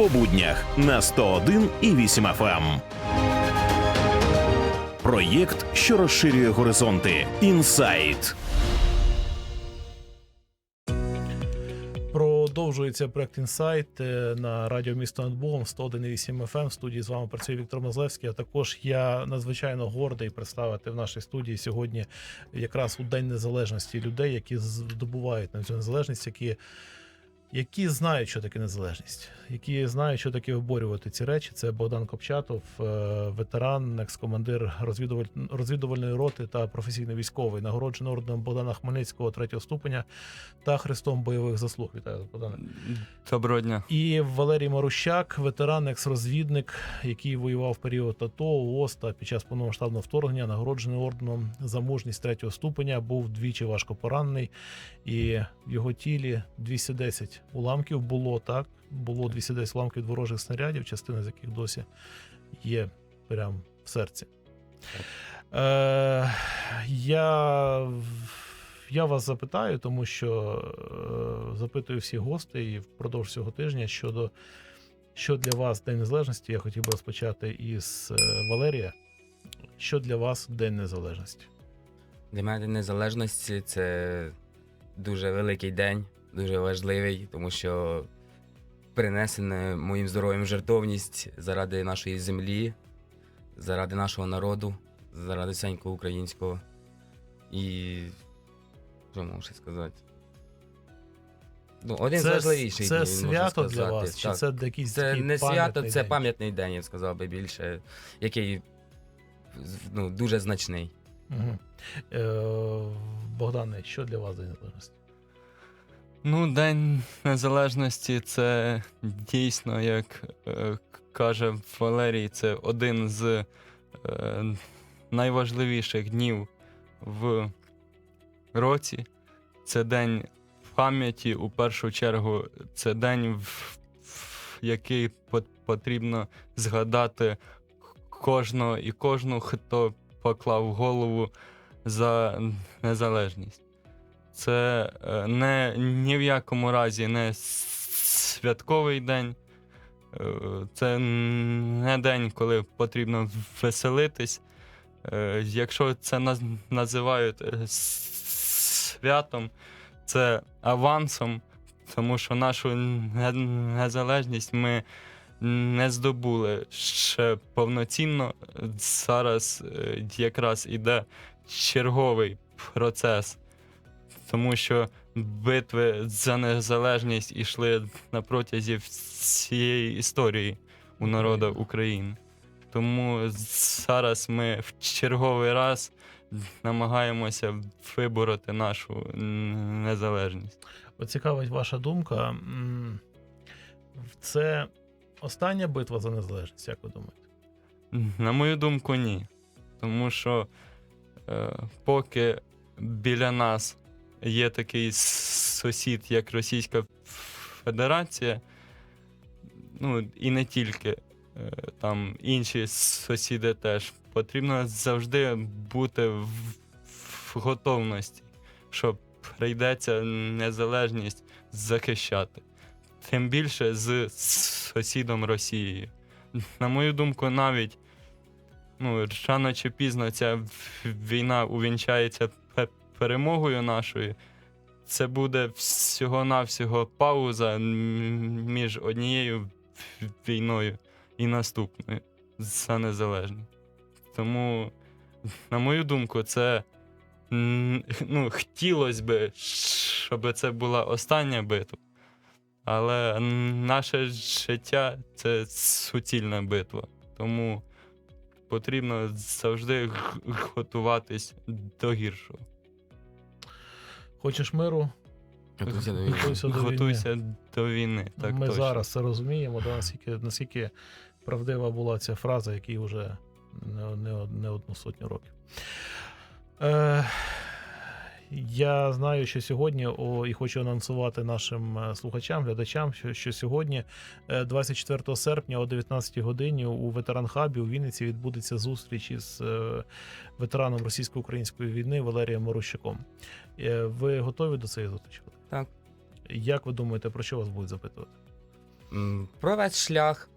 по буднях на 101 і 8 FM. Проєкт, що розширює горизонти. Інсайт. Продовжується проект інсайт на радіо місто над Богом 101,8 FM. В студії з вами працює Віктор Мозлевський. А також я надзвичайно гордий представити в нашій студії сьогодні якраз у День Незалежності людей, які здобувають на цю незалежність, які, які знають, що таке незалежність, які знають, що таке оборювати ці речі. Це Богдан Копчатов, е, ветеран, екс-командир розвідуваль... розвідувальної роти та професійний військовий, нагороджений орденом Богдана Хмельницького третього ступеня та хрестом бойових заслуг. Вітаю, Богдане. Доброго дня. І Валерій Марущак, ветеран, екс-розвідник, який воював в період АТО, ООС та під час повномасштабного вторгнення, нагороджений орденом за мужність третього ступеня, був двічі важко поранений, і в його тілі 210 уламків було так. Було 210 уламків ворожих снарядів, частина з яких досі є прямо в серці. Е, я, я вас запитаю, тому що е, запитую всіх гостей впродовж цього тижня щодо що для вас День Незалежності. Я хотів би розпочати із е, Валерія. Що для вас День Незалежності? Для мене День Незалежності це дуже великий день, дуже важливий, тому що принесене моїм здоров'ям жертовність заради нашої землі, заради нашого народу, заради всенького українського. І що можу ще сказати? Ну, один з важливіших це днів, можна свято для сказати. вас? Чи це якийсь Це такий не свято, це день? пам'ятний день, я сказав би більше, який ну, дуже значний. Угу. Е, Богдане, що для вас День Незалежності? Ну, День Незалежності це дійсно, як е, каже Валерій, це один з е, найважливіших днів в році. Це день пам'яті, у першу чергу, це день, в, в який пот- потрібно згадати кожного і кожну, хто поклав голову за незалежність. Це е, не ні в якому разі не святковий день. Е, Це не день, коли потрібно веселитись. Е, Якщо це називають святом, це авансом, тому що нашу незалежність ми не здобули ще повноцінно. Зараз якраз іде черговий процес тому що битви за незалежність ішли на протязі всієї історії у народу України. Тому зараз ми в черговий раз намагаємося вибороти нашу незалежність. Цікавить ваша думка. Це остання битва за незалежність, як ви думаєте? На мою думку, ні. Тому що е, поки біля нас є такий сусід, як Російська Федерація, ну і не тільки, е, там інші сусіди теж, потрібно завжди бути в, в готовності, що прийдеться незалежність захищати. Тим більше з сусідом Росією. На мою думку, навіть ну, рано чи пізно ця війна увінчається перемогою нашою. Це буде всього-навсього пауза між однією війною і наступною за незалежність. Тому, на мою думку, це ну, хотілося б, щоб це була остання битва. Але наше життя це суцільна битва. Тому потрібно завжди готуватись до гіршого. Хочеш миру? Готуйся до війни. Готуйся до війни. Готуйся до війни. Так Ми точно. зараз це розуміємо, да, наскільки, наскільки правдива була ця фраза, якій вже не, не, не одну сотню років. Е, я знаю, що сьогодні, о, і хочу анонсувати нашим е, слухачам, глядачам, що, що сьогодні, е, 24 серпня о 19 годині, у ветеранхабі у Вінниці відбудеться зустріч із е, ветераном російсько-української війни Валерієм Марущаком. Е, ви готові до цієї зустрічі? Так. Як ви думаєте, про що вас будуть запитувати? Про весь шлях,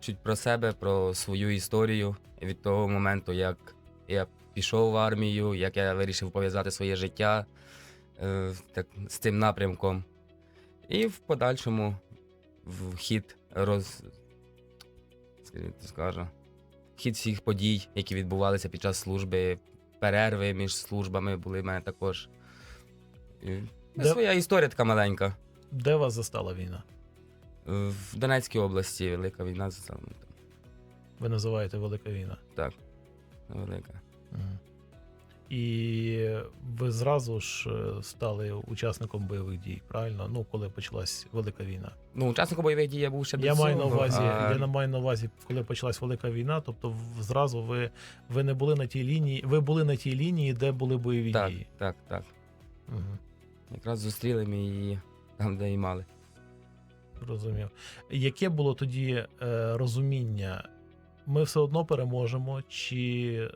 чуть про себе, про свою історію від того моменту, як я пішов в армію, як я вирішив пов'язати своє життя е, так, з цим напрямком. І в подальшому в хід роз... скажу, хід всіх подій, які відбувалися під час служби, перерви між службами були в мене також. Де- Своя історія така маленька. Де вас застала війна? В Донецькій області велика війна застала. Ви називаєте Велика війна. Так. Велика. І ви зразу ж е, стали учасником бойових дій, правильно? Ну, коли почалась велика війна. Ну, учасником бойових дій я був ще до Я цього. маю на увазі, а- я маю на увазі, коли почалась велика війна, тобто зразу ви, ви не були на тій лінії, ви були на тій лінії, де були бойові Так, дії. так, так. Угу. Якраз зустріли ми її там, де і мали. Розумів. Яке було тоді е, розуміння? Ми все одно переможемо, чи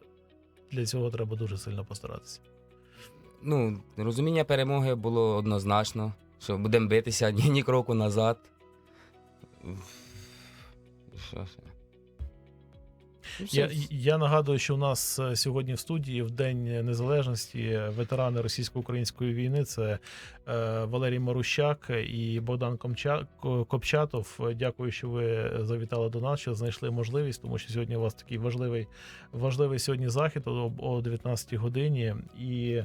для цього треба дуже сильно постаратися? Ну, розуміння перемоги було однозначно, що будемо битися ні, ні кроку назад. Що ще? Я, я нагадую, що у нас е, сьогодні в студії в День Незалежності ветерани російсько-української війни. Це е, Валерій Марущак і Богдан Комча, Копчатов. Дякую, що ви завітали до нас, що знайшли можливість, тому що сьогодні у вас такий важливий, важливий сьогодні захід о, о 19 годині. І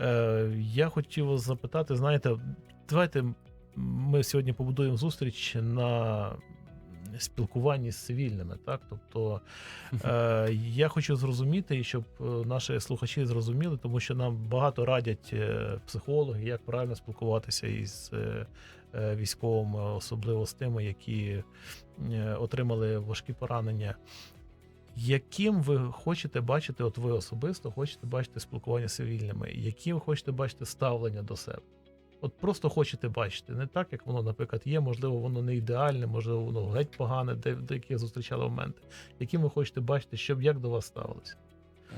е, я хотів вас запитати: знаєте, давайте ми сьогодні побудуємо зустріч на спілкуванні з цивільними, так тобто. Е, я хочу зрозуміти, і щоб е, наші слухачі зрозуміли, тому що нам багато радять е, психологи, як правильно спілкуватися із е, військовими, особливо з тими, які отримали важкі поранення. Яким ви хочете бачити, от ви особисто хочете бачити спілкування з цивільними, яким ви хочете бачити ставлення до себе? От просто хочете бачити, не так, як воно, наприклад, є, можливо, воно не ідеальне, можливо, воно геть погане, де, де які зустрічали моменти яким ви хочете бачити, щоб як до вас ставилися?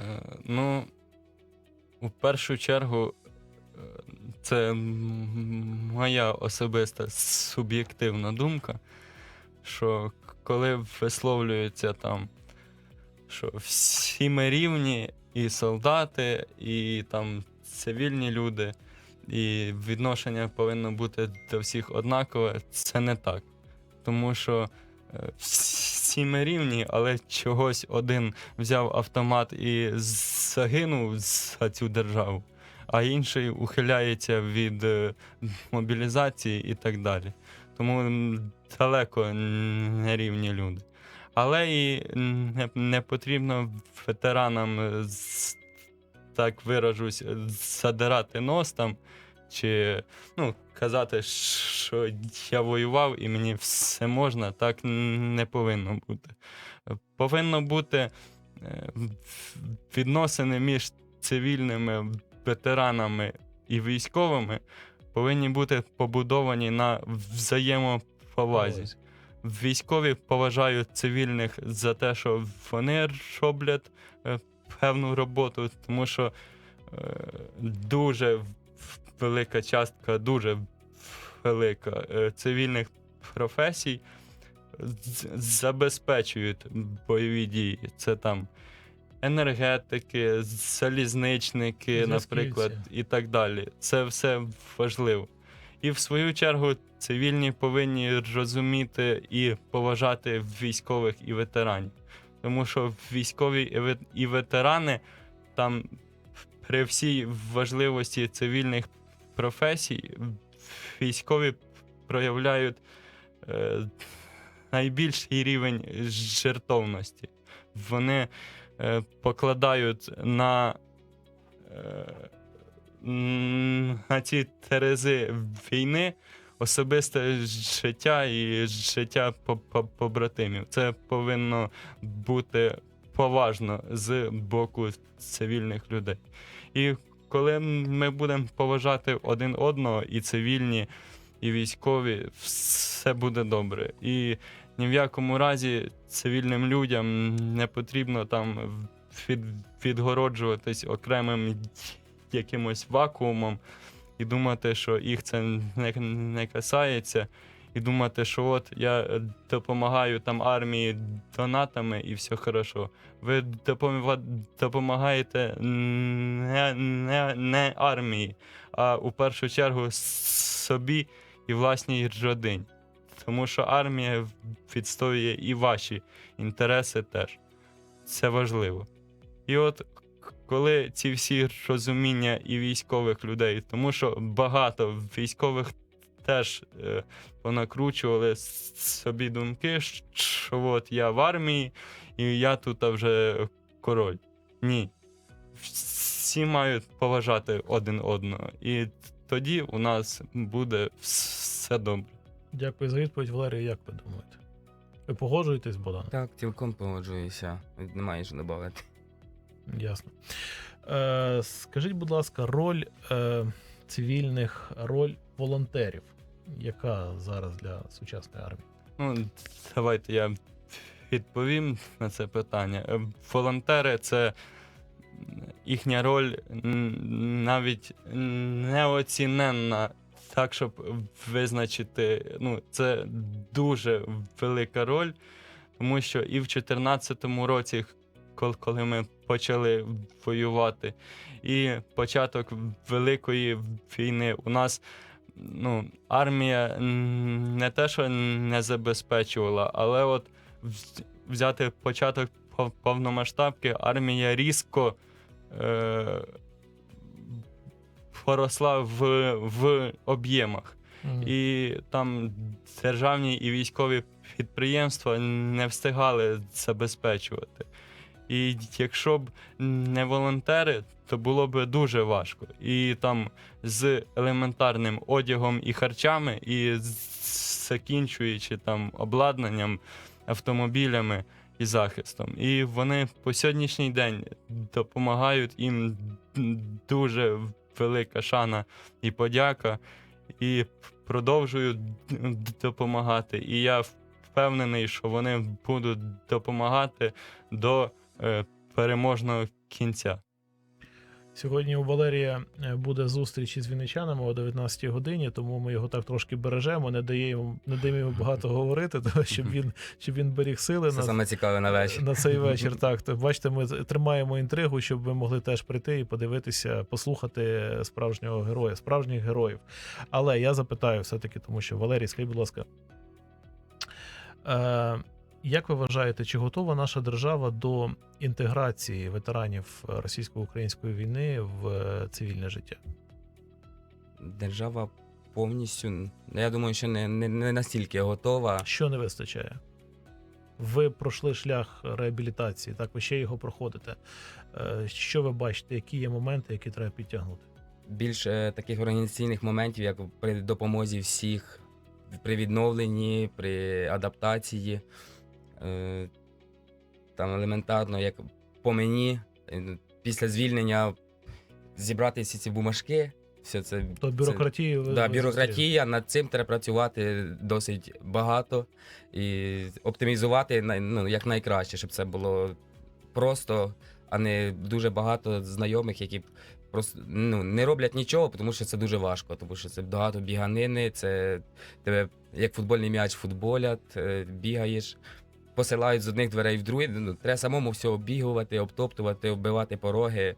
Е, Ну, в першу чергу, е, це моя особиста суб'єктивна думка, що коли висловлюється там, що всі ми рівні, і солдати, і там цивільні люди, і відношення повинно бути до всіх однакове, це не так. Тому що е, всі ми рівні, але чогось один взяв автомат і загинув за цю державу, а інший ухиляється від е, мобілізації і так далі. Тому далеко не рівні люди. Але і не, потрібно ветеранам, так виражусь, е, задирати нос там, чи ну, казати, що я воював і мені все можна, так не повинно бути. Повинно бути е, відносини між цивільними ветеранами і військовими повинні бути побудовані на взаємоповазі. Військові поважають цивільних за те, що вони роблять е, певну роботу, тому що е, дуже велика частка, дуже велика е, цивільних професій забезпечують бойові дії. Це там енергетики, залізничники, наприклад, і так далі. Це все важливо. І в свою чергу цивільні повинні розуміти і поважати військових і ветеранів. Тому що військові і ветерани там при всій важливості цивільних професій військові проявляють е, найбільший рівень жертовності. Вони е, покладають на, е, на ці терези війни особисте життя і життя по- по- побратимів. Це повинно бути поважно з боку цивільних людей. І коли ми будемо поважати один одного, і цивільні, і військові, все буде добре. І ні в якому разі цивільним людям не потрібно там від, відгороджуватись окремим якимось вакуумом і думати, що їх це не, не касається, і думати, що от я допомагаю там армії донатами і все хорошо. Ви допомагаєте не, не, не армії, а у першу чергу собі і власній родині. Тому що армія відстоює і ваші інтереси теж. Це важливо. І от коли ці всі розуміння і військових людей, тому що багато військових теж е, понакручували собі думки, що от я в армії і я тут вже король. Ні. Всі мають поважати один одного. І тоді у нас буде все добре. Дякую за відповідь, Валерій. Як ви думаєте? Ви погоджуєтесь, Богдан? Так, цілком погоджуюся. Немає що додати. Ясно. Е, скажіть, будь ласка, роль е, цивільних, роль волонтерів, яка зараз для сучасної армії? Ну, давайте я відповім на це питання. Е, Волонтери це їхня роль навіть неоціненна. Так, щоб визначити, ну, це дуже велика роль, тому що і в 2014 році, коли ми почали воювати, і початок Великої війни, у нас ну, армія не те, що не забезпечувала, але от взяти початок повномасштабки, армія різко е, поросла в, в об'ємах. І там державні і військові підприємства не встигали забезпечувати. І якщо б не волонтери, то було б дуже важко. І там з елементарним одягом і харчами, і закінчуючи там обладнанням, автомобілями і захистом. І вони по сьогоднішній день допомагають їм дуже велика шана і подяка, і продовжують допомагати. І я впевнений, що вони будуть допомагати до е, переможного кінця. Сьогодні у Валерія е, буде зустріч із вінничанами о 19 годині, тому ми його так трошки бережемо, не даємо, не даємо йому багато говорити, тому щоб він, щоб він беріг сили Це на, саме цікаве на вечір. на цей вечір. Так, то бачите, ми тримаємо інтригу, щоб ви могли теж прийти і подивитися, послухати справжнього героя, справжніх героїв. Але я запитаю все-таки, тому що Валерій, скажіть, будь ласка. Е, як ви вважаєте, чи готова наша держава до інтеграції ветеранів російсько-української війни в е, цивільне життя? Держава повністю, ну, я думаю, що не, не, не настільки готова. Що не вистачає? Ви пройшли шлях реабілітації, так ви ще його проходите. Е, Що ви бачите, які є моменти, які треба підтягнути? більше таких організаційних моментів, як при допомозі всіх при відновленні, при адаптації. Е, Там елементарно, як по мені, е, після звільнення зібрати всі ці бумажки, все це. То бюрократію ви- Да, бюрократія, над цим треба працювати досить багато і оптимізувати ну, як найкраще, щоб це було просто, а не дуже багато знайомих, які просто ну, не роблять нічого, тому що це дуже важко, тому що це багато біганини, це тебе як футбольний м'яч футболять, е, бігаєш. Посилають з одних дверей в другі. Ну, треба самому все оббігувати, обтоптувати, оббивати пороги.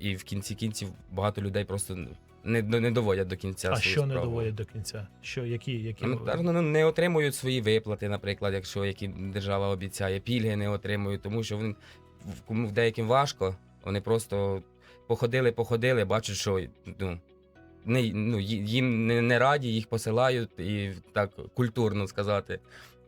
І в кінці кінців багато людей просто не, не доводять до кінця. А що не доводять до кінця? Що, які, які... Ну, не отримують свої виплати, наприклад, якщо які держава обіцяє, пільги не отримують, тому що вони в- деяким важко, вони просто походили, походили, бачать, що ну, не, ну, їм не, не раді, їх посилають і так культурно сказати.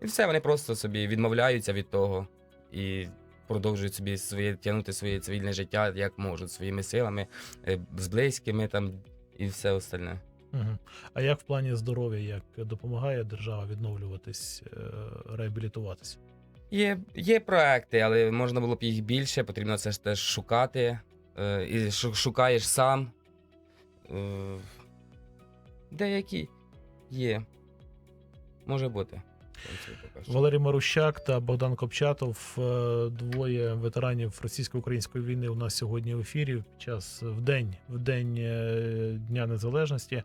І все, вони просто собі відмовляються від того і продовжують собі своє тягнути своє цивільне життя як можуть, своїми силами, е, з близькими там і все остальне. Угу. А як в плані здоров'я, як допомагає держава відновлюватись, е, реабілітуватись? Є, є проекти, але можна було б їх більше, потрібно це ж теж шукати. Е, і шукаєш сам. Деякі є. Може бути. Валерій Марущак та Богдан Копчатов, е, двоє ветеранів російсько-української війни. У нас сьогодні в ефірі під час в день в день е, Дня Незалежності. Е,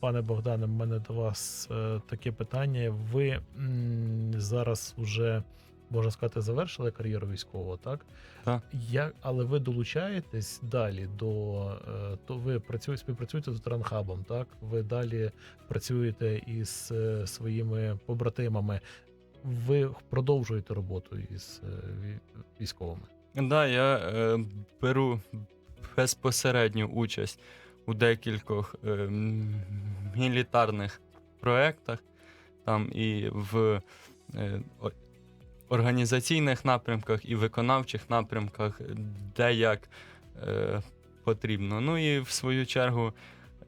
Пане Богдане, в мене до вас таке питання. Ви зараз уже можна сказати завершили кар'єру військового, так? Так. Як, але ви долучаєтесь далі до е, ви працюєте співпрацюєте з ветеранхабом, так? Ви далі працюєте із е, своїми побратимами. Ви продовжуєте роботу із е, ві- військовими. Да, я е, беру безпосередню участь у декількох е, мілітарних проєктах, там і в е, організаційних напрямках, і виконавчих напрямках, де як е, потрібно. Ну і в свою чергу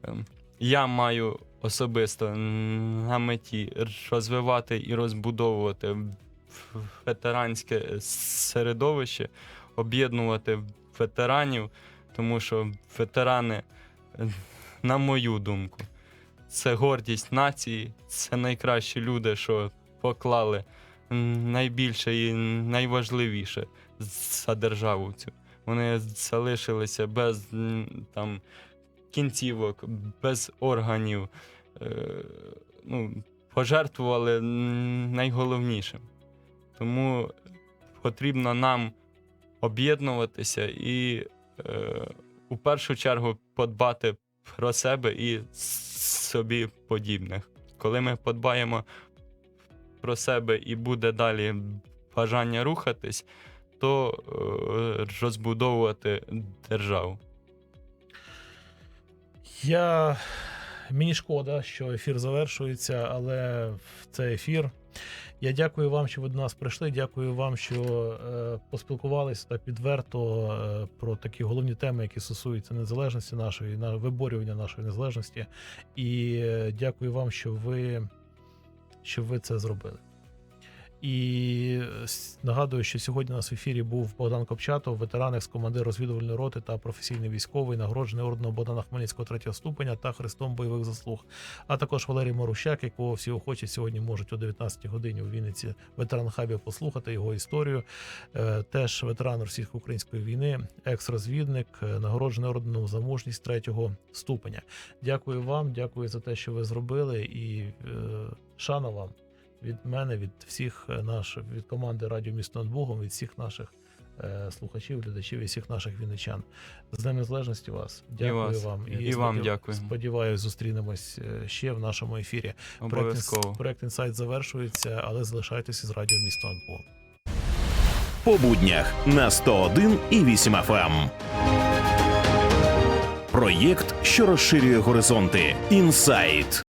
е, я маю особисто на меті розвивати і розбудовувати ветеранське середовище, об'єднувати ветеранів, тому що ветерани, е, на мою думку, це гордість нації, це найкращі люди, що поклали найбільше і найважливіше за державу цю. Вони залишилися без там, кінцівок, без органів. Е, ну, пожертвували найголовнішим. Тому потрібно нам об'єднуватися і е, у першу чергу подбати про себе і собі подібних. Коли ми подбаємо про себе і буде далі бажання рухатись, то е, розбудовувати державу. Я мені шкода, що ефір завершується, але в цей ефір. Я дякую вам, що ви до нас прийшли. Дякую вам, що е, поспілкувалися так відверто е, про такі головні теми, які стосуються незалежності нашої, на виборювання нашої незалежності. І дякую вам, що ви, що ви це зробили. І е, нагадую, що сьогодні у нас в ефірі був Богдан Копчатов, ветеран, екс-командир розвідувальної роти та професійний військовий, нагороджений орденом Богдана Хмельницького третього ступеня та хрестом бойових заслуг. А також Валерій Марущак, якого всі охочі сьогодні можуть о 19 годині у Вінниці ветеран хабі послухати його історію. Е, Теж ветеран російсько-української війни, екс-розвідник, е, нагороджений орденом за мужність третього ступеня. Дякую вам, дякую за те, що ви зробили, і шана вам від мене, від всіх е, наших, від команди Радіо Місто над Богом, від всіх наших е, слухачів, глядачів і всіх наших вінничан. З Днем Незалежності вас. Дякую вас. вам. І вам дякую. Сподіваюсь, зустрінемось е, ще в нашому ефірі. Проект, Обов'язково. Проект інсайт завершується, але залишайтеся з Радіо Місто над Богом. По буднях на 101 і 8 FM. Проєкт, що розширює горизонти. Інсайт.